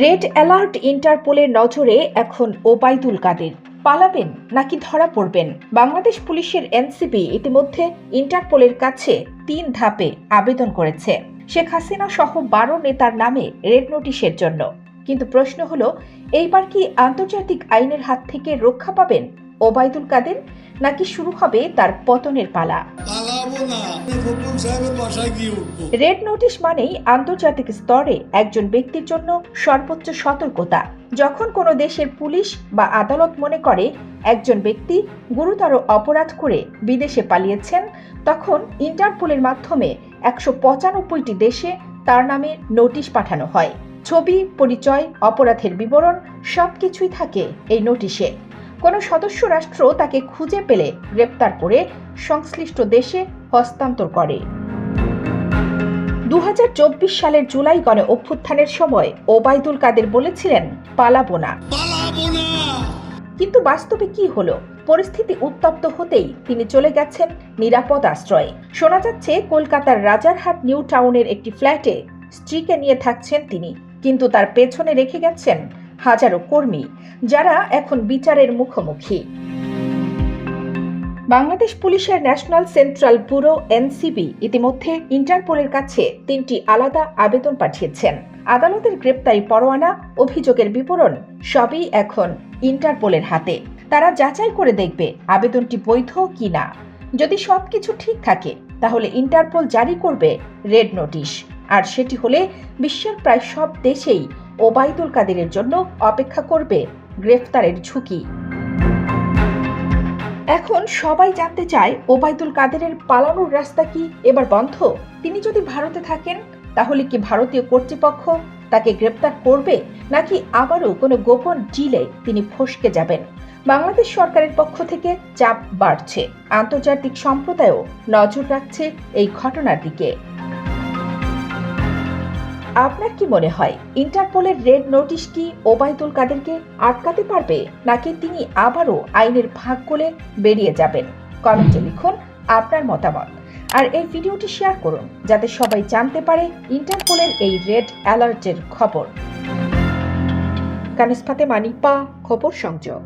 Red alert ইন্টারপোলের নজরে এখন ওবায়দুল কাদের। পালাবেন নাকি ধরা পড়বেন? বাংলাদেশ পুলিশের এনসিবি ইতিমধ্যে ইন্টারপোলের কাছে তিন ধাপে আবেদন করেছে। শেখ হাসিনা সহ বারো নেতার নামে রেড নোটিশের জন্য। কিন্তু প্রশ্ন হলো, এইবার কি আন্তর্জাতিক আইনের হাত থেকে রক্ষা পাবেন ওবায়দুল কাদের? নাকি শুরু হবে তার পতনের পালা। রেড নোটিশ মানেই আন্তর্জাতিক স্তরে একজন ব্যক্তির জন্য সর্বোচ্চ সতর্কতা। যখন কোনো দেশের পুলিশ বা আদালত মনে করে একজন ব্যক্তি গুরুতর অপরাধ করে বিদেশে পালিয়েছেন তখন ইন্টারপোলের মাধ্যমে একশো পঁচানব্বইটি দেশে তার নামে নোটিশ পাঠানো হয়। ছবি পরিচয় অপরাধের বিবরণ সবকিছুই থাকে এই নোটিশে। কোনো সদস্য রাষ্ট্র তাকে খুঁজে পেলে গ্রেপ্তার করে সংশ্লিষ্ট দেশে হস্তান্তর করে। দুহাজার চব্বিশ সালের জুলাই গণ অভ্যুত্থানের সময় ওবায়দুল কাদের বলেছিলেন পালাবো না। পালাবো না। কিন্তু বাস্তবে কি হলো? পরিস্থিতি উত্তপ্ত হতেই তিনি চলে গেছেন নিরাপদ আশ্রয়ে। শোনা যাচ্ছে কলকাতার রাজারহাট নিউ টাউনের একটি ফ্ল্যাটে স্ত্রীকে নিয়ে থাকছেন তিনি কিন্তু তার পেছনে রেখে গেছেন হাজারো কর্মী, যারা এখন বিচারের মুখোমুখি। বাংলাদেশ পুলিশের ন্যাশনাল সেন্ট্রাল ব্যুরো এনসিবি ইতিমধ্যে ইন্টারপোলের কাছে তিনটি আলাদা আবেদন পাঠিয়েছেন। আদালতের গ্রেপ্তারি পরোয়ানা, অভিযোগের বিবরণ সবই এখন ইন্টারপোলের হাতে। তারা যাচাই করে দেখবে আবেদনটি বৈধ কিনা। যদি সবকিছু ঠিক থাকে, তাহলে ইন্টারপোল জারি করবে রেড নোটিশ। আর সেটি হলে বিশ্বের প্রায় সব দেশেই ওবায়দুল কাদেরের জন্য অপেক্ষা করবে গ্রেফতারের ঝুঁকি। এখন সবাই জানতে চায় ওবায়দুল কাদেরের পালানোর রাস্তা কি এবার বন্ধ? তিনি যদি ভারতে থাকেন, তাহলে কি ভারতীয় কর্তৃপক্ষ তাকে গ্রেপ্তার করবে? নাকি আবারও কোনো গোপন ডিলে তিনি ফসকে যাবেন? বাংলাদেশ সরকারের পক্ষ থেকে চাপ বাড়ছে। আন্তর্জাতিক সম্প্রদায়ও নজর রাখছে এই ঘটনার দিকে। আপনার কি মনে হয়, ইন্টারপোলের রেড নোটিশ কি ওবায়দুল কাদেরকে আটকাতে পারবে, নাকি তিনি আবারও আইনের ভাগ করে বেরিয়ে যাবেন? কমেন্টে লিখুন আপনার মতামত। আর এই ভিডিওটি শেয়ার করুন, যাতে সবাই জানতে পারে ইন্টারপোলের এই রেড অ্যালার্টের খবর। কানিস ফাতেমা, নিপা, খবর সংযোগ।